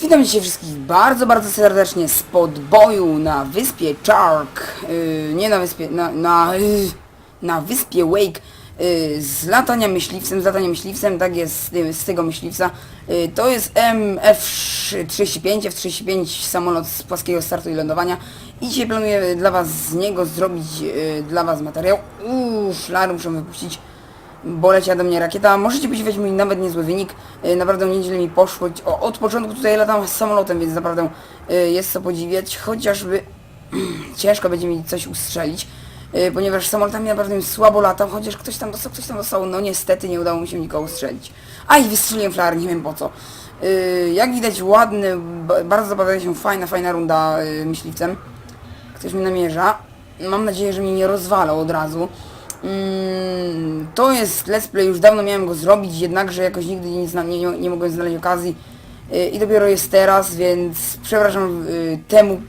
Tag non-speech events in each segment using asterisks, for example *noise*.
Witam dzisiaj wszystkich bardzo, bardzo serdecznie z podboju na wyspie Chark, yy, nie na wyspie, na, na, yy, na wyspie Wake, yy, z latania myśliwcem, z latania myśliwcem, tak jest, z, z tego myśliwca. Yy, to jest MF-35, F-35 samolot z płaskiego startu i lądowania i dzisiaj planuję dla was z niego zrobić yy, dla was materiał. Uuu, szlary muszę wypuścić bo leciała do mnie rakieta. Możecie podziwiać mój nawet niezły wynik. Yy, naprawdę nieźle mi poszło. Od początku tutaj latam samolotem, więc naprawdę yy, jest co podziwiać. Chociażby *clears throat* ciężko będzie mi coś ustrzelić. Yy, ponieważ samolotami naprawdę słabo latam, chociaż ktoś tam dostał, ktoś tam dostał, no niestety nie udało mi się nikogo ustrzelić. A i wystrzeliłem flary, nie wiem po co. Jak widać ładny, ba- bardzo zapowiada się fajna, fajna runda myśliwcem. Ktoś mi namierza. Mam nadzieję, że mnie nie rozwalał od razu. Mm, to jest let's play, już dawno miałem go zrobić, jednakże jakoś nigdy nie, zna, nie, nie, mogłem znaleźć okazji. Yy, I dopiero jest teraz, więc przepraszam yy, temu,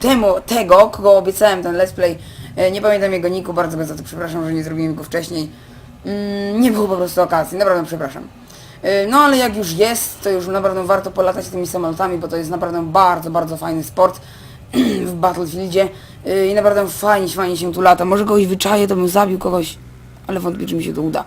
temu, tego, kogo obiecałem ten let's play. Yy, nie pamiętam jego niku, bardzo go za to przepraszam, że nie zrobiłem go wcześniej. Mm, nie było po prostu okazji, naprawdę przepraszam. Yy, No ale jak już jest, to już naprawdę warto polatać tymi samolotami, bo to jest naprawdę bardzo, bardzo fajny sport *clears throat* w Battlefieldzie yy, i naprawdę fajnie, fajnie się tu lata. Może kogoś wyczaję, to bym zabił kogoś, ale wątpię, czy mi się to uda.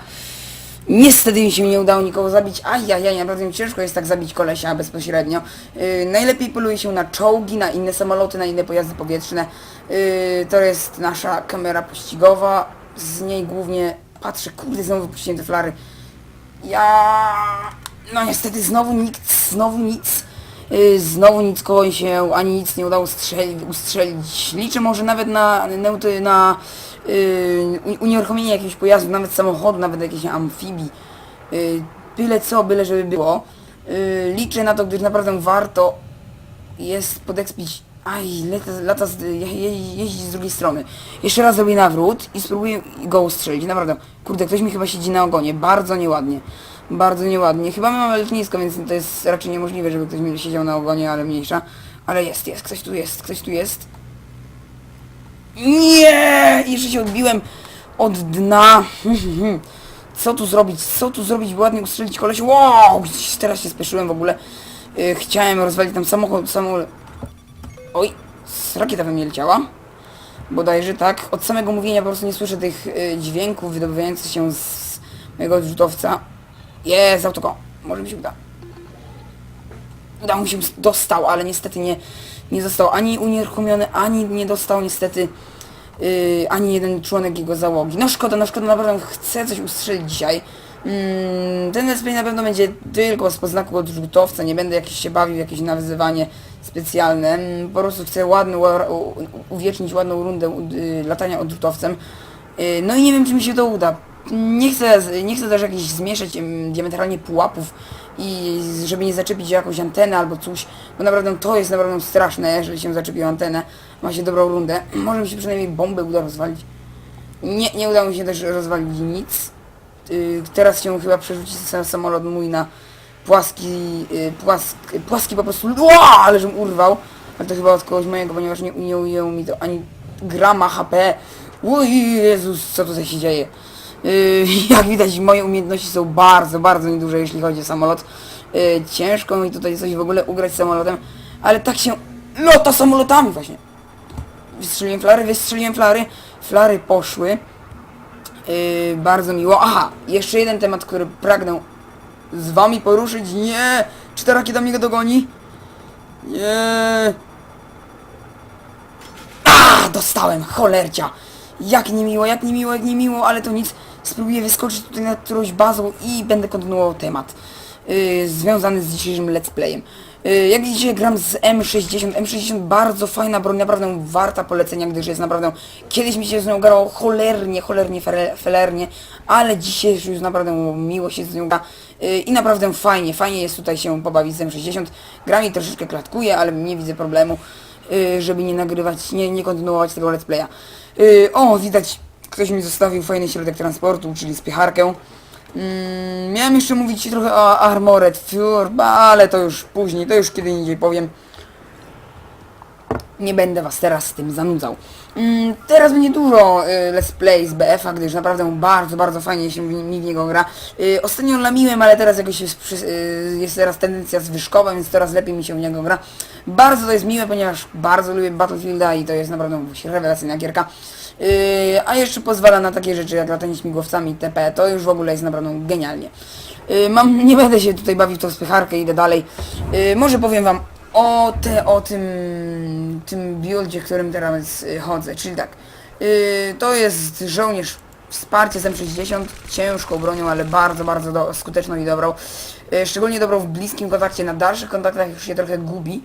Niestety mi się nie udało nikogo zabić, ajajaj, naprawdę mi ciężko jest tak zabić kolesia bezpośrednio. Yy, najlepiej poluje się na czołgi, na inne samoloty, na inne pojazdy powietrzne. Yy, to jest nasza kamera pościgowa, z niej głównie patrzę, kurde, znowu wypuściłem te flary. Ja... No niestety znowu nikt, znowu nic. Yy, znowu nic koło się, ani nic nie udało strzelić, ustrzelić. Liczę może nawet na, neuty, na yy, unieruchomienie jakiegoś pojazdu, nawet samochodu, nawet jakiejś amfibii. Yy, byle co, byle żeby było. Yy, liczę na to, gdyż naprawdę warto jest podekspić. Aj, lata, lata z, je, je, z drugiej strony. Jeszcze raz zrobię nawrót i spróbuję go ustrzelić. Naprawdę. Kurde, ktoś mi chyba siedzi na ogonie. Bardzo nieładnie. Bardzo nieładnie. Chyba my mamy lotnisko, więc to jest raczej niemożliwe, żeby ktoś siedział na ogonie, ale mniejsza. Ale jest, jest. Ktoś tu jest. Ktoś tu jest. Nie! Jeszcze się odbiłem od dna. *laughs* Co tu zrobić? Co tu zrobić? Ładnie ustrzelić koleś. Wow! Teraz się spieszyłem w ogóle. Yy, chciałem rozwalić tam samochód, samolot. Oj, rakieta we mnie leciała. Bodajże tak. Od samego mówienia po prostu nie słyszę tych y, dźwięków wydobywających się z mojego odrzutowca. Jest, autoko. Może mi się uda. Udało mi się, dostał, ale niestety nie, nie został ani unieruchomiony, ani nie dostał niestety yy, ani jeden członek jego załogi. No szkoda, no szkoda, naprawdę chcę coś ustrzelić dzisiaj. Mm, ten let's play na pewno będzie tylko z poznaku odrzutowca, nie będę jakiś się bawił, jakieś nawyzywanie specjalne. Mm, Po prostu chcę ładną, ła- u- u- uwiecznić ładną rundę y, latania odrzutowcem. Y, No i nie wiem, czy mi się to uda. Nie chcę, nie chcę też jakichś zmieszać diametralnie pułapów i żeby nie zaczepić jakąś antenę albo coś, bo naprawdę to jest naprawdę straszne, jeżeli się zaczepił antenę, ma się dobrą rundę. *clears throat* Może mi się przynajmniej bombę uda rozwalić. Nie, nie udało mi się też rozwalić nic. Y, teraz się chyba przerzuci sam samolot mój na płaski, y, płask, płaski po prostu, Ua! ale żem urwał. Ale to chyba od kogoś mojego, ponieważ nie, nie ujęło mi to ani grama HP. Oj Jezus, co tutaj się dzieje? Yy, *laughs* jak widać moje umiejętności są bardzo, bardzo nieduże jeśli chodzi o samolot. Yy, ciężko mi tutaj coś w ogóle ugrać samolotem, ale tak się lata samolotami właśnie. Wystrzeliłem flary, wystrzeliłem flary, flary poszły. Yy, bardzo miło. Aha, jeszcze jeden temat, który pragnę z wami poruszyć. Nie! Czy ta rakieta mnie go dogoni? Nie! A, dostałem, cholercia! Jak niemiło, jak niemiło, jak niemiło, ale to nic. Spróbuję wyskoczyć tutaj nad którąś bazą i będę kontynuował temat yy, związany z dzisiejszym let's playem. Yy, jak widzicie gram z M60. M60 bardzo fajna broń, naprawdę warta polecenia, gdyż jest naprawdę... Kiedyś mi się z nią grało cholernie, cholernie, felernie, ale dzisiaj już naprawdę miło się z nią gra. Yy, I naprawdę fajnie, fajnie jest tutaj się pobawić z M60. Gra mi troszeczkę klatkuje, ale nie widzę problemu y, żeby nie nagrywać, nie, nie kontynuować tego let's playa. Y, o, widać, ktoś mi zostawił fajny środek transportu, czyli spycharkę. Mm, miałem jeszcze mówić trochę o Armored Fury, ale to już później, to już kiedy indziej powiem. nie będę was teraz z tym zanudzał. Mm, teraz będzie dużo y, let's play z BF-a, gdyż naprawdę bardzo, bardzo fajnie się mi w niego gra. Y, ostatnio lamiłem, ale teraz jakoś jest, y, jest teraz tendencja zwyżkowa, więc coraz lepiej mi się w niego gra. Bardzo to jest miłe, ponieważ bardzo lubię Battlefielda i to jest naprawdę rewelacyjna gierka. Yy, a jeszcze pozwala na takie rzeczy jak latanie śmigłowcami itp. To już w ogóle jest naprawdę genialnie. Yy, mam, *laughs* nie będę się tutaj bawił w tą spycharkę, idę dalej. Yy, może powiem wam o, te, o tym, tym buildzie, którym teraz chodzę. Czyli tak, yy, to jest żołnierz wsparcie z M60, ciężką bronią, ale bardzo, bardzo do, skuteczną i dobrą. Yy, szczególnie dobrą w bliskim kontakcie, na dalszych kontaktach już się trochę gubi.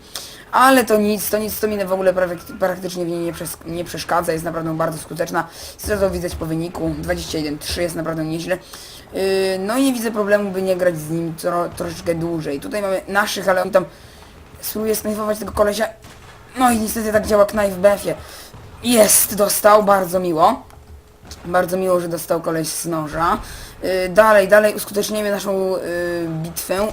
Ale to nic, to nic, to mi w ogóle praktycznie w niej nie, przes- nie przeszkadza, jest naprawdę bardzo skuteczna. Zresztą widać po wyniku, 21-3 jest naprawdę nieźle. Yy, no i nie widzę problemu, by nie grać z nim tro, troszeczkę dłużej. Tutaj mamy naszych, ale oni tam spróbuję snajfować tego kolesia. No i niestety tak działa knife w BF-ie. Jest, dostał, bardzo miło. Bardzo miło, że dostał koleś z noża. Yy, dalej, dalej uskuteczniamy naszą yy, bitwę.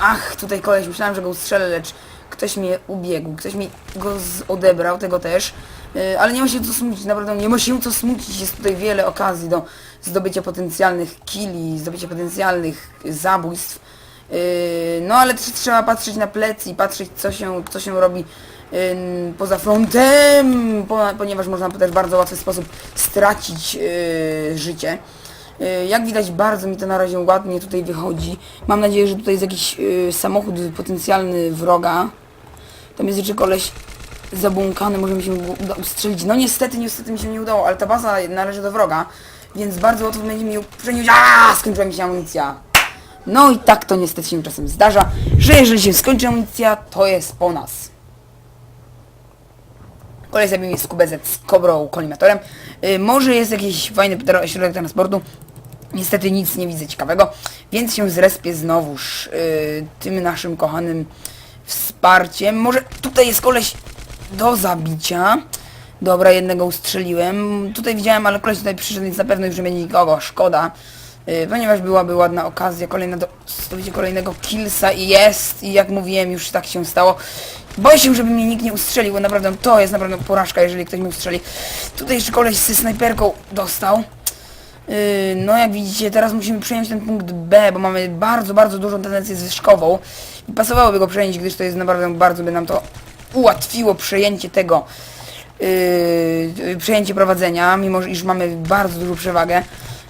Ach, tutaj koleś, myślałem, że go ustrzelę, lecz ktoś mnie ubiegł, ktoś mi go odebrał, tego też. Yy, ale nie ma się co smucić, naprawdę nie ma się co smucić, jest tutaj wiele okazji do zdobycia potencjalnych killi, zdobycia potencjalnych zabójstw. Yy, no ale też trzeba patrzeć na plecy i patrzeć co się, co się robi yy, poza frontem, po, ponieważ można też w bardzo łatwy sposób stracić yy, życie. Yy, Jak widać bardzo mi to na razie ładnie tutaj wychodzi. Mam nadzieję, że tutaj jest jakiś yy, samochód potencjalny wroga. Tam jest jeszcze koleś zabłąkany, może mi się uda ustrzelić. No niestety, niestety mi się nie udało, ale ta baza należy do wroga, więc bardzo łatwo będzie mi ją przenieść. Aaa, skończyła mi się amunicja. No i tak to niestety się czasem zdarza, że jeżeli się skończy amunicja, to jest po nas. Kolej zabił mnie z QBZ z Kobrą kolimatorem. Yy, może jest jakiś fajny środek transportu. Niestety nic nie widzę ciekawego, więc się zrespię znowuż yy, tym naszym kochanym wsparciem. Może tutaj jest koleś do zabicia. Dobra, jednego ustrzeliłem. Tutaj widziałem, ale koleś tutaj przyszedł, więc na pewno już nie będzie nikogo. Szkoda. Yy, ponieważ byłaby ładna okazja kolejna do kolejnego killsa i jest. I jak mówiłem, już tak się stało. Boję się, żeby mnie nikt nie ustrzelił, bo naprawdę to jest naprawdę porażka, jeżeli ktoś mnie ustrzeli. Tutaj jeszcze koleś ze snajperką dostał. Yy, no jak widzicie, teraz musimy przejąć ten punkt B, bo mamy bardzo, bardzo dużą tendencję zwyżkową. I pasowałoby go przejąć, gdyż to jest naprawdę bardzo by nam to ułatwiło przejęcie tego, yy, przejęcie prowadzenia, mimo iż mamy bardzo dużą przewagę.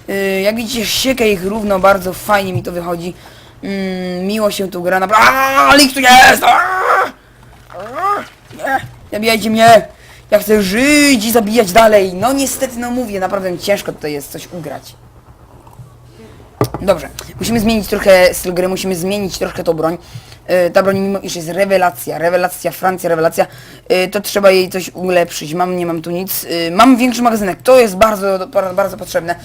Yy, jak widzicie, siekę ich równo, bardzo fajnie mi to wychodzi. Yy, miło się tu gra, naprawdę. Ale tu jest! Aaaa! Nie, zabijajcie mnie! Ja chcę żyć i zabijać dalej. No niestety, no mówię, naprawdę ciężko tutaj jest coś ugrać. Dobrze, musimy zmienić trochę styl gry, musimy zmienić troszkę tą broń. Yy, ta broń, mimo iż jest rewelacja, rewelacja, Francja, rewelacja, yy, to trzeba jej coś ulepszyć. Mam, nie mam tu nic. Yy, mam większy magazynek, to jest bardzo, bardzo, potrzebne.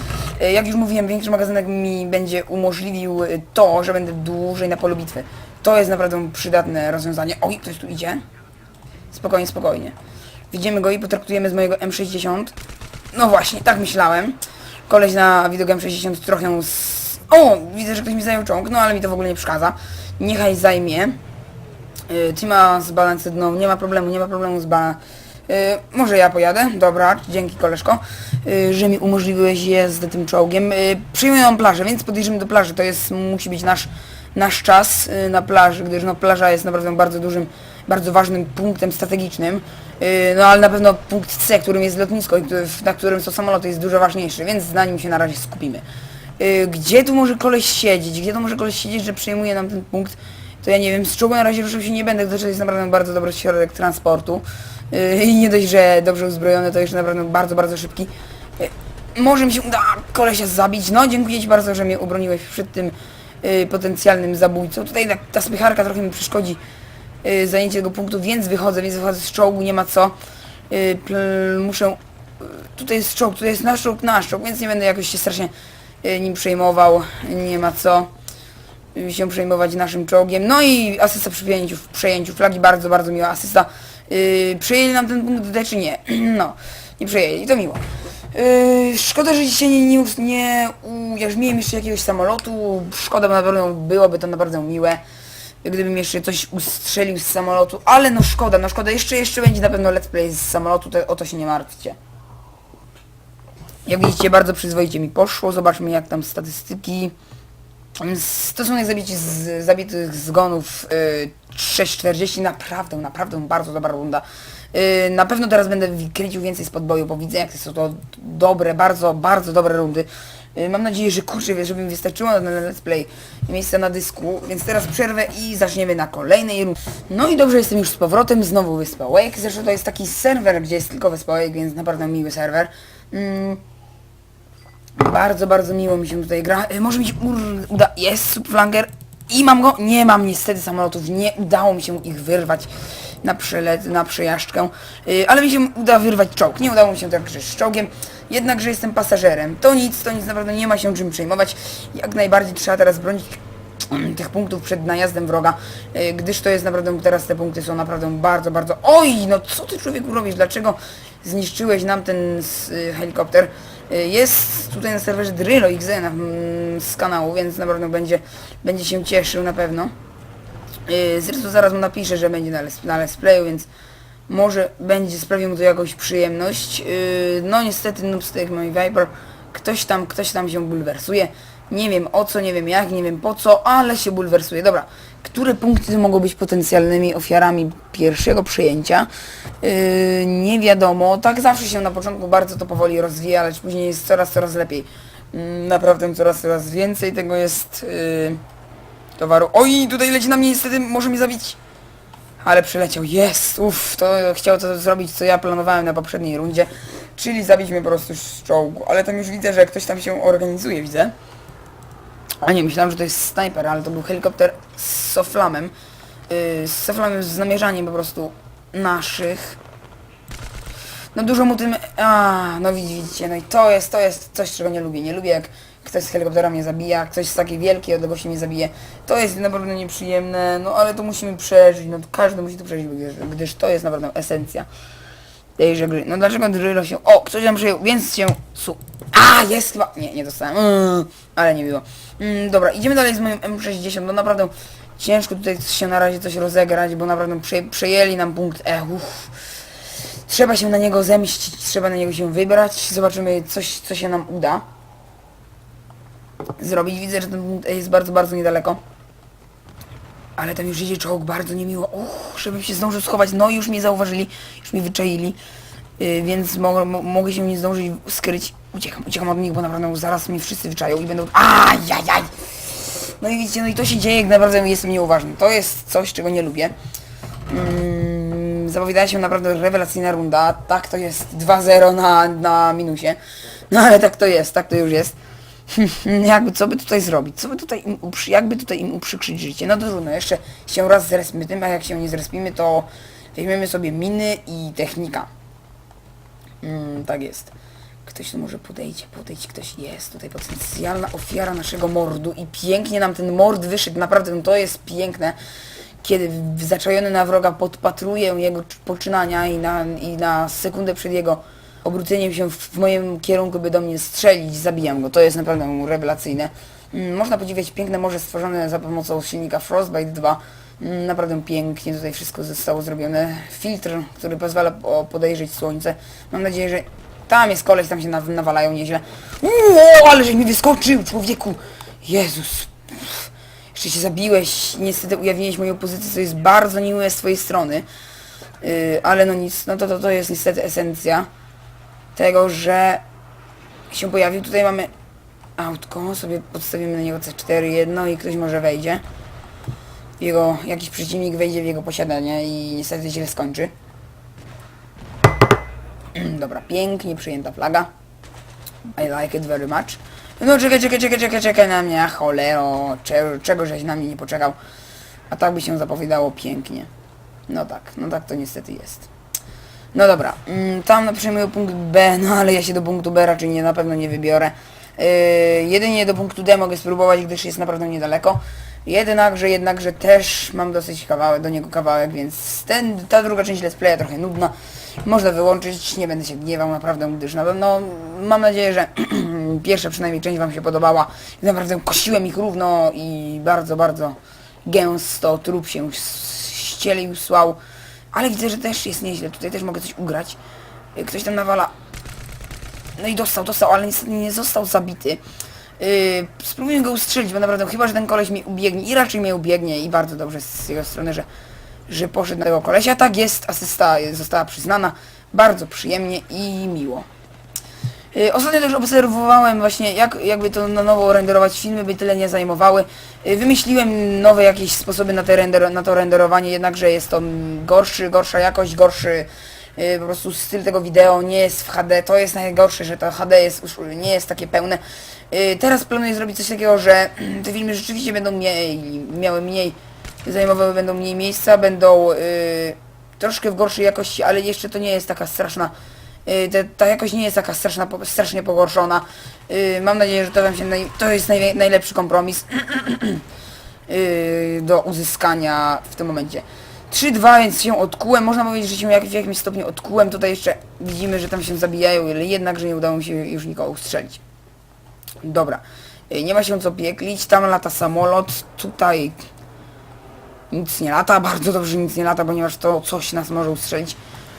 Jak już mówiłem, większy magazynek mi będzie umożliwił to, że będę dłużej na polu bitwy. To jest naprawdę przydatne rozwiązanie. Oj, ktoś tu idzie. Spokojnie, spokojnie. Widzimy go i potraktujemy z mojego M60. No właśnie, tak myślałem. Koleś na widok M60 trochę z... O! Widzę, że ktoś mi zajął czołg, no ale mi to w ogóle nie przeszkadza. Niechaj zajmie. Yy, Tima z Balanced, no nie ma problemu, nie ma problemu z ba... Yy, może ja pojadę? Dobra, dzięki koleżko, yy, że mi umożliwiłeś jazdę tym czołgiem. Yy, przyjmuję plażę, więc podjedziemy do plaży. To jest, musi być nasz, nasz czas yy, na plaży, gdyż no plaża jest naprawdę bardzo dużym, bardzo ważnym punktem strategicznym. Yy, no ale na pewno punkt C, którym jest lotnisko i na którym są samoloty jest dużo ważniejszy, więc na nim się na razie skupimy. Yy, gdzie tu może koleś siedzieć? Gdzie tu może koleś siedzieć, że przejmuje nam ten punkt? To ja nie wiem, z czołgu na razie ruszył się nie będę, gdyż to jest naprawdę bardzo dobry środek transportu. I nie dość, że dobrze uzbrojony, to jeszcze naprawdę bardzo, bardzo szybki. Może mi się uda kolesia zabić. No, dziękuję Ci bardzo, że mnie ubroniłeś przed tym yy, potencjalnym zabójcą. Tutaj ta, ta spycharka trochę mi przeszkodzi yy, zajęcie tego punktu, więc wychodzę, więc wychodzę z czołgu, nie ma co. Yy, pl- muszę... Yy, tutaj jest czołg, tutaj jest nasz czołg, nasz czołg, więc nie będę jakoś się strasznie yy, nim przejmował, nie ma co yy, się przejmować naszym czołgiem. No i asysta przy przejęciu, przejęciu flagi, bardzo, bardzo miła asysta. Yy, przejęli nam ten punkt czy nie? *clears throat* no, nie przejęli, to miło. Yy, szkoda, że dzisiaj nie, nie, nie ujarzmiłem jeszcze jakiegoś samolotu. Szkoda, bo na pewno byłoby to naprawdę miłe. gdybym jeszcze coś ustrzelił z samolotu, ale no szkoda, no szkoda, jeszcze, jeszcze będzie na pewno let's play z samolotu, to, o to się nie martwcie. Jak widzicie, bardzo przyzwoicie mi poszło, zobaczmy jak tam statystyki. Stosunek zabici z, zabitych zgonów y, 6,40, naprawdę, naprawdę bardzo dobra runda. Y, na pewno teraz będę kręcił więcej z podboju, bo widzę jak są to dobre, bardzo, bardzo dobre rundy. Y, mam nadzieję, że kurczę, żeby mi wystarczyło na let's play miejsca na dysku, więc teraz przerwę i zaczniemy na kolejnej rundzie. No i dobrze, jestem już z powrotem, znowu Wyspa Wake, zresztą to jest taki serwer, gdzie jest tylko Wyspa Wake, więc naprawdę miły serwer. Mm, bardzo, bardzo miło mi się tutaj gra. E, Może mi się uda... Jest subflanger. I mam go. Nie mam niestety samolotów. Nie udało mi się ich wyrwać na przelet, na przejażdżkę. E, Ale mi się uda wyrwać czołg. Nie udało mi się także z czołgiem. Jednakże jestem pasażerem. To nic, to nic naprawdę nie ma się czym przejmować. Jak najbardziej trzeba teraz bronić mm, tych punktów przed najazdem wroga, e, gdyż to jest naprawdę, teraz te punkty są naprawdę bardzo, bardzo... Oj, no co ty człowieku robisz? Dlaczego zniszczyłeś nam ten y, helikopter? Y, Jest tutaj na serwerze Drillo XZ mm, z kanału, więc naprawdę będzie, będzie się cieszył na pewno. Yy, Zresztą zaraz mu napiszę, że będzie na, les, na let's playu, więc może będzie sprawił mu to jakąś przyjemność. Yy, no niestety Noobstick, mój Viper, ktoś tam, ktoś tam się bulwersuje. Nie wiem o co, nie wiem jak, nie wiem po co, ale się bulwersuje. Dobra, które punkty mogą być potencjalnymi ofiarami pierwszego przyjęcia? Yy, nie wiadomo, tak zawsze się na początku bardzo to powoli rozwija, ale później jest coraz, coraz lepiej. Yy, naprawdę coraz, coraz więcej tego jest... Towaru. Oj, tutaj leci na mnie, niestety może mi zabić. Ale przyleciał, jest, uff, to chciał to zrobić, co ja planowałem na poprzedniej rundzie, czyli zabić mnie po prostu z czołgu, ale tam już widzę, że ktoś tam się organizuje, widzę. A nie, myślałem, że to jest snajper, ale to był helikopter z soflamem, yy, z soflamem, z namierzaniem po prostu naszych. No dużo mu tym... A, no widz- widzicie, no i to jest, to jest coś, czego nie lubię. Nie lubię jak ktoś z helikoptera mnie zabija, ktoś z takiej wielkiej odległości mnie zabije. To jest naprawdę nieprzyjemne, no ale to musimy przeżyć, no każdy musi to przeżyć, gdyż, gdyż to jest naprawdę esencja tejże gry. No dlaczego Drillo się... O, ktoś tam przyjął, więc się... Su... A, jest chyba... Nie, nie dostałem. Mm, ale nie było. Mm, dobra, idziemy dalej z moim M60. No naprawdę ciężko tutaj się na razie coś rozegrać, bo naprawdę prze, przejęli nam punkt E. Uff. Trzeba się na niego zemścić, trzeba na niego się wybrać. Zobaczymy coś, co się nam uda zrobić. Widzę, że ten jest bardzo, bardzo niedaleko. Ale tam już idzie czołg bardzo niemiło. Uch, żebym się zdążył schować. No już mnie zauważyli, już mnie wyczaili. Yy, więc mo mo mogę się nie zdążyć skryć. Uciekam, uciekam od nich, bo naprawdę zaraz mnie wszyscy wyczają i będą... Ajajaj! No i widzicie, no i to się dzieje, jak naprawdę jestem nieuważny. To jest coś, czego nie lubię. Mm, zapowiadała się naprawdę rewelacyjna runda. Tak to jest 2-0 na, na minusie. No ale tak to jest, tak to już jest. Jakby co by tutaj zrobić? Co by tutaj im uprzy, jakby tutaj im uprzykrzyć życie? No to trudno, jeszcze się raz zrespimy tym, a jak się nie zrespimy, to weźmiemy sobie miny i technika. Mm, tak jest. Ktoś tu może podejdzie, podejdź, ktoś jest. Tutaj potencjalna ofiara naszego mordu i pięknie nam ten mord wyszedł. Naprawdę no to jest piękne. Kiedy zaczajony na wroga podpatruję jego cz- poczynania i na, i na sekundę przed jego obróceniem się w, w moim kierunku, by do mnie strzelić, zabijam go. To jest naprawdę rewelacyjne. Mm, Można podziwiać piękne morze stworzone za pomocą silnika Frostbite 2. Mm, Naprawdę pięknie tutaj wszystko zostało zrobione. Filtr, który pozwala po- podejrzeć słońce. Mam nadzieję, że tam jest koleś, tam się naw- nawalają nieźle. Uuu, ale żeś mi wyskoczył, człowieku! Jezus. Jeszcze się zabiłeś. Niestety ujawniłeś moją pozycję, co jest bardzo niemiłe z twojej strony. Yy, ale no nic, no to, to, to jest niestety esencja tego, że się pojawił. Tutaj mamy autko, sobie podstawimy na niego C4 jedno i ktoś może wejdzie. Jego, jakiś przeciwnik wejdzie w jego posiadanie i niestety źle skończy. *clears throat* Dobra, pięknie przyjęta flaga. I like it very much. No czekaj, czekaj, czekaj, czekaj, czekaj na mnie, cholero, cze, czego żeś na mnie nie poczekał. A tak by się zapowiadało pięknie. No tak, no tak to niestety jest. No dobra, mm, tam napiszemy punkt B, *laughs* no ale ja się do punktu B raczej nie, na pewno nie wybiorę. Yy, jedynie do punktu D mogę spróbować, gdyż jest naprawdę niedaleko. Jednakże, jednakże też mam dosyć kawałek, do niego kawałek, więc ten, ta druga część let's playa trochę nudna. Można wyłączyć, nie będę się gniewał naprawdę, gdyż na pewno mam nadzieję, że *clears throat* pierwsza przynajmniej część wam się podobała. Naprawdę kosiłem ich równo i bardzo, bardzo gęsto, trup się ścielił, słał, ale widzę, że też jest nieźle, tutaj też mogę coś ugrać. Y, Ktoś tam nawala. No i dostał, dostał, ale niestety nie został zabity. Yy, spróbuję go ustrzelić, bo naprawdę chyba, że ten koleś mnie ubiegnie i raczej mnie ubiegnie i bardzo dobrze z jego strony, że, że poszedł na tego kolesia. Tak jest, asysta jest- została przyznana. Bardzo przyjemnie i miło. Yy, Ostatnio też obserwowałem właśnie jak jakby to na nowo renderować filmy, by tyle nie zajmowały. Yy, Wymyśliłem nowe jakieś sposoby na, te render, na to renderowanie, jednakże jest to gorszy, gorsza jakość, gorszy yy, po prostu styl tego wideo nie jest w HD. To jest najgorsze, że to HD jest, już nie jest takie pełne. Teraz planuję zrobić coś takiego, że *clears throat* te filmy rzeczywiście będą miały mniej, zajmowały będą mniej miejsca, będą troszkę w gorszej jakości, ale jeszcze to nie jest taka straszna Y, ta jakość nie jest taka straszna, strasznie pogorszona. Y, mam nadzieję, że to wam się naj, to jest najwie- najlepszy kompromis *clears throat* y, do uzyskania w tym momencie. 3-2, więc się odkułem. Można powiedzieć, że się jak, w jakimś stopniu odkułem. Tutaj jeszcze widzimy, że tam się zabijają, ale jednakże nie udało mi się już nikogo ustrzelić. Dobra. Y, nie ma się co pieklić. Tam lata samolot. Tutaj nic nie lata. Bardzo dobrze, nic nie lata, ponieważ to coś nas może ustrzelić.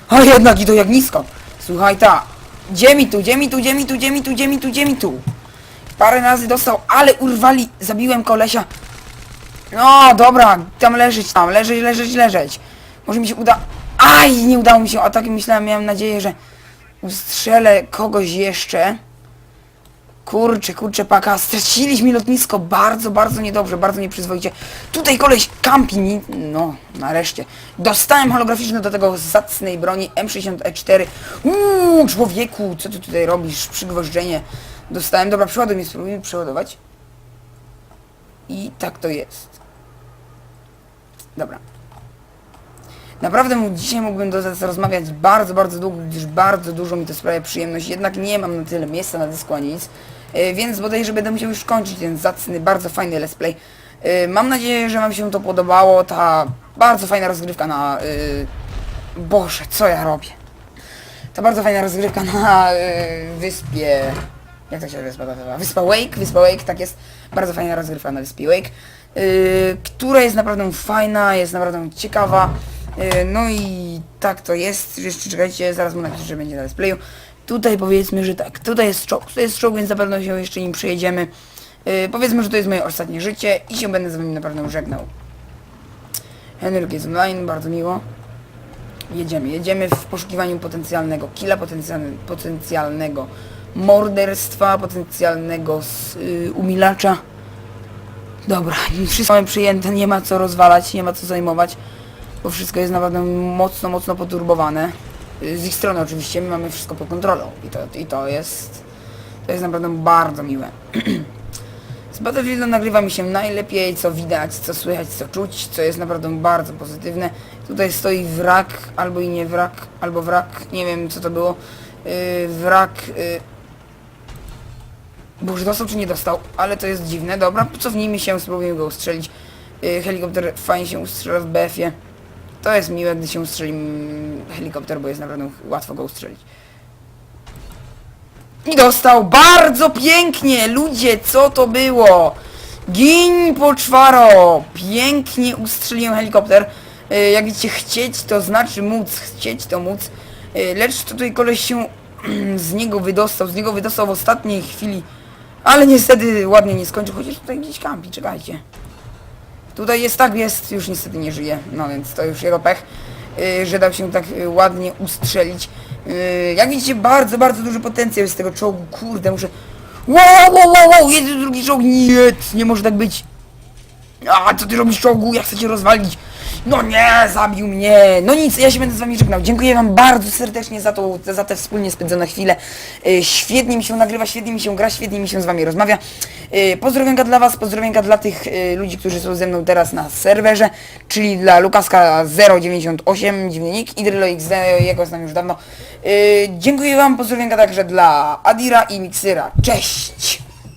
A jednak i to jak nisko. Słuchaj ta. Gdzie mi tu, gdzie mi tu, gdzie mi tu, gdzie mi tu, gdzie mi tu, gdzie mi tu. Parę razy dostał, ale urwali. Zabiłem kolesia. No dobra, tam leżeć tam, leżeć, leżeć, leżeć. Może mi się uda... Aj, nie udało mi się, a tak myślałem, miałem nadzieję, że ustrzelę kogoś jeszcze. Kurczę, kurczę, paka, straciliśmy lotnisko bardzo, bardzo niedobrze, bardzo nieprzyzwoicie. Tutaj koleś kampi mi, no, nareszcie. Dostałem holograficzny do tego zacnej broni M60E4. Uuu, człowieku, co ty tutaj robisz? Przygwożdżenie. Dostałem, dobra, przeładuj mnie, spróbujmy przeładować. I tak to jest. Dobra. Naprawdę dzisiaj mógłbym do was rozmawiać bardzo, bardzo długo, gdyż bardzo dużo mi to sprawia przyjemność, jednak nie mam na tyle miejsca na dysku ani nic, e, więc bodajże będę musiał już kończyć ten zacny, bardzo fajny let's play. E, Mam nadzieję, że wam się to podobało, ta bardzo fajna rozgrywka na... y, Boże, co ja robię? Ta bardzo fajna rozgrywka na wyspie... Jak to się wyspa nazywa? Wyspa Wake, Wyspa Wake, tak jest. Bardzo fajna rozgrywka na wyspie Wake, która jest naprawdę fajna, jest naprawdę ciekawa. No i tak to jest. Jeszcze czekajcie, zaraz mu napiszę, że będzie na displayu. Tutaj powiedzmy, że tak, tutaj jest czołg, tutaj jest czołg, więc na pewno się jeszcze nim przejedziemy. Y, powiedzmy, że to jest moje ostatnie życie i się będę z wami naprawdę żegnał. Henryk jest online, bardzo miło. Jedziemy, jedziemy w poszukiwaniu potencjalnego killa, potencjalne, potencjalnego morderstwa, potencjalnego s- y, umilacza. Dobra, *laughs* wszystko mamy przyjęte, nie ma co rozwalać, nie ma co zajmować, bo wszystko jest naprawdę mocno, mocno poturbowane. Z ich strony oczywiście, my mamy wszystko pod kontrolą i to, i to jest, to jest naprawdę bardzo miłe. *clears throat* Z Battlefielda nagrywa mi się najlepiej, co widać, co słychać, co czuć, co jest naprawdę bardzo pozytywne. Tutaj stoi wrak, albo i nie wrak, albo wrak, nie wiem co to było. Yy, wrak... Yy... Boże, dostał czy nie dostał, ale to jest dziwne. Dobra, cofnijmy się, spróbujemy go ustrzelić. Yy, helikopter fajnie się ustrzela w BF-ie. To jest miłe, gdy się ustrzeli helikopter, bo jest naprawdę łatwo go ustrzelić. I dostał bardzo pięknie! Ludzie, co to było? Gin poczwaro! Pięknie ustrzeliłem helikopter. E, Jak widzicie, chcieć to znaczy móc, chcieć to móc. E, Lecz tutaj koleś się *clears throat* z niego wydostał, z niego wydostał w ostatniej chwili. Ale niestety ładnie nie skończył, chociaż tutaj gdzieś kampi, czekajcie. Tutaj jest tak, jest, już niestety nie żyje, no więc to już jego pech, yy, że dał się tak yy, ładnie ustrzelić. Yy, jak widzicie, bardzo, bardzo duży potencjał jest tego czołgu, kurde, muszę... Wow, wow, wow, wow, jest drugi czołg, nie, nie może tak być. A, co ty robisz czołgu, ja chcę cię rozwalić. No nie, zabił mnie. No nic, ja się będę z wami żegnał. Dziękuję wam bardzo serdecznie za, to, za te wspólnie spędzone chwile. Yy, świetnie mi się nagrywa, świetnie mi się gra, świetnie mi się z wami rozmawia. Yy, dla was, pozdrowienka dla tych yy, ludzi, którzy są ze mną teraz na serwerze, czyli dla Lukaska 098, dziwny nick, Idrylo XD, jego znam już dawno. Yy, dziękuję wam, pozdrowienka także dla Adira i Mixyra. Cześć!